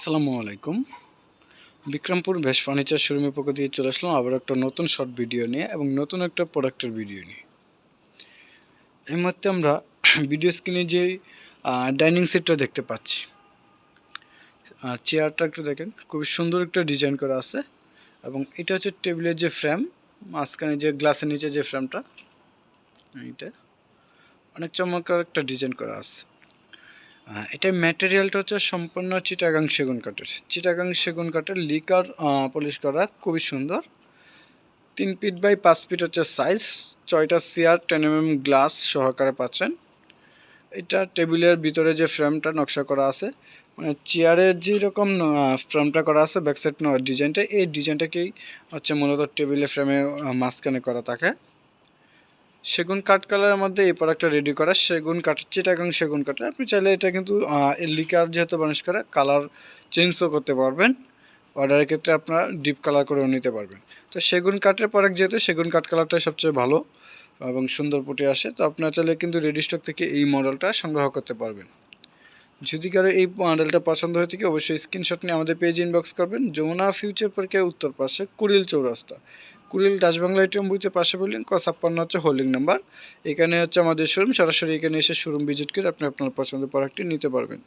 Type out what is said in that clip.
আসসালামু আলাইকুম। বিক্রমপুর ভেস ফার্নিচার শোরুমের পক্ষ দিয়ে চলে আসলাম আবার একটা নতুন শর্ট ভিডিও নিয়ে এবং নতুন একটা প্রোডাক্টের ভিডিও নিয়ে। এই মুহূর্তে আমরা ভিডিও স্ক্রিনে যে ডাইনিং সেটটা দেখতে পাচ্ছি। চেয়ারটা একটু দেখেন, খুবই সুন্দর একটা ডিজাইন করা আছে এবং এটা হচ্ছে টেবিলের যে ফ্রেম, মাঝখানে যে গ্লাসের নিচে যে ফ্রেমটা, এইটা। অনেক চমৎকার একটা ডিজাইন করা আছে। এটার ম্যাটেরিয়ালটা হচ্ছে সম্পূর্ণ চিটাগাং সেগুন কাঠের। চিটাগাং সেগুন কাঠের লিকার পলিশ করা খুবই সুন্দর। তিন ফিট বাই পাঁচ ফিট হচ্ছে সাইজ ছয়টা চেয়ার টেন এম গ্লাস সহকারে পাচ্ছেন। এটা টেবিলের ভিতরে যে ফ্রেমটা নকশা করা আছে মানে চেয়ারের যেরকম ফ্রেমটা করা আছে ব্যাক সাইড ডিজাইনটা এই ডিজাইনটাকেই হচ্ছে মূলত টেবিলের ফ্রেমে মাঝখানে করা থাকে। সেগুন কাঠ কালারের মধ্যে এই প্রোডাক্টটা রেডি করা। সেগুন কাঠ, চিটাগাং সেগুন কাঠের আপনি চাইলে এটা কিন্তু লিকার যেহেতু বানিশ করা কালার চেঞ্জও করতে পারবেন। অর্ডারের ক্ষেত্রে আপনারা ডিপ কালার করেও নিতে পারবেন। তো সেগুন কাঠের প্রোডাক্ট যেহেতু, সেগুন কাঠ কালারটাই সবচেয়ে ভালো এবং সুন্দর ফুটে আসে। তো আপনারা চাইলে কিন্তু রেডি স্টক থেকে এই মডেলটা সংগ্রহ করতে পারবেন। যদি কারও এই মডেলটা পছন্দ হয়ে থাকে, অবশ্যই স্ক্রিনশট নিয়ে আমাদের পেজ ইনবক্স করবেন। যমুনা ফিউচার পার্কের উত্তর পাশে কুড়িল চৌরাস্তা। কুড়িল ডাচবাংলা এটিএম বুথের পাশে বললেন ক ছাপ্পান্ন হচ্ছে হোল্ডিং নাম্বার এখানে হচ্ছে আমাদের শোরুম সরাসরি এখানে এসে শোরুম ভিজিট করে আপনি আপনার পছন্দের প্রোডাক্টটি নিতে পারবেন।